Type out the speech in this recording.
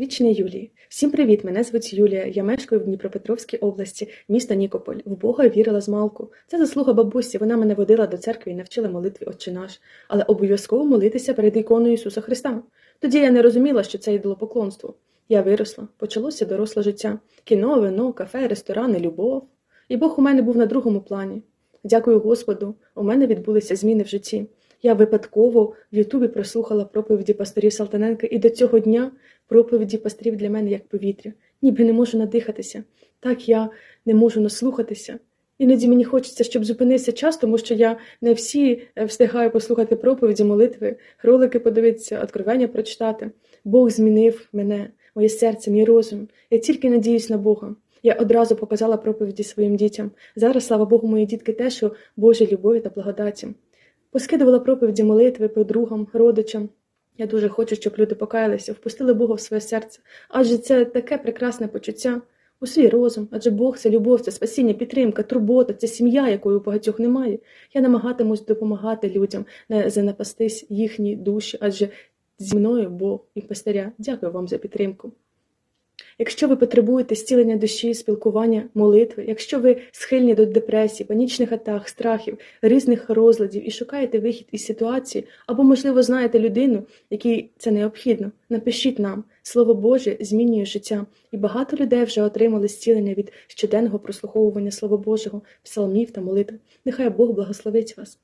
Вічний Юлії. Всім привіт! Мене звуть Юлія. Я мешкаю в Дніпропетровській області, місто Нікополь. В Бога вірила з малку. Це заслуга бабусі. Вона мене водила до церкви і навчила молитві Отче наш. Але обов'язково молитися перед іконою Ісуса Христа. Тоді я не розуміла, що це ідолопоклонство. Я виросла, почалося доросле життя: кіно, вино, кафе, ресторани, любов. І Бог у мене був на другому плані. Дякую Господу, у мене відбулися зміни в житті. Я випадково в Ютубі прослухала проповіді пасторів Салтаненка, і до цього дня проповіді пасторів для мене як повітря, ніби не можу надихатися. Так я не можу наслухатися. Іноді мені хочеться, щоб зупинився час, тому що я не всі е, встигаю послухати проповіді, молитви, ролики подивитися, откровення прочитати. Бог змінив мене, моє серце, мій розум. Я тільки надіюсь на Бога. Я одразу показала проповіді своїм дітям. Зараз, слава Богу, мої дітки теж у Божій любові та благодаті. Поскидувала проповіді молитви подругам, родичам. Я дуже хочу, щоб люди покаялися, впустили Бога в своє серце, адже це таке прекрасне почуття у свій розум, адже Бог це любов, це спасіння, підтримка, турбота, це сім'я, якої у багатьох немає. Я намагатимусь допомагати людям, не занапастись їхні душі, адже зі мною Бог і пастиря. Дякую вам за підтримку. Якщо ви потребуєте зцілення душі, спілкування, молитви, якщо ви схильні до депресії, панічних атак, страхів, різних розладів і шукаєте вихід із ситуації, або, можливо, знаєте людину, якій це необхідно, напишіть нам. Слово Боже змінює життя, і багато людей вже отримали зцілення від щоденного прослуховування Слова Божого, псалмів та молитв. Нехай Бог благословить вас.